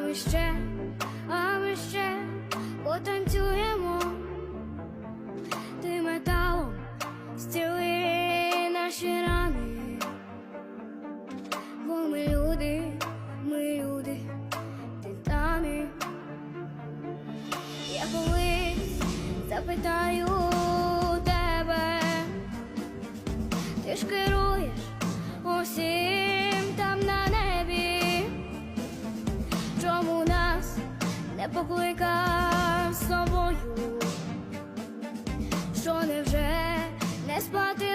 ми ще, а ми ще потанцюємо. Ти металом зціли наші рани. Бо ми люди, ми люди, титани. Я колись запитаю тебе, ти ж керуєш усім покликав з собою? Що невже не спати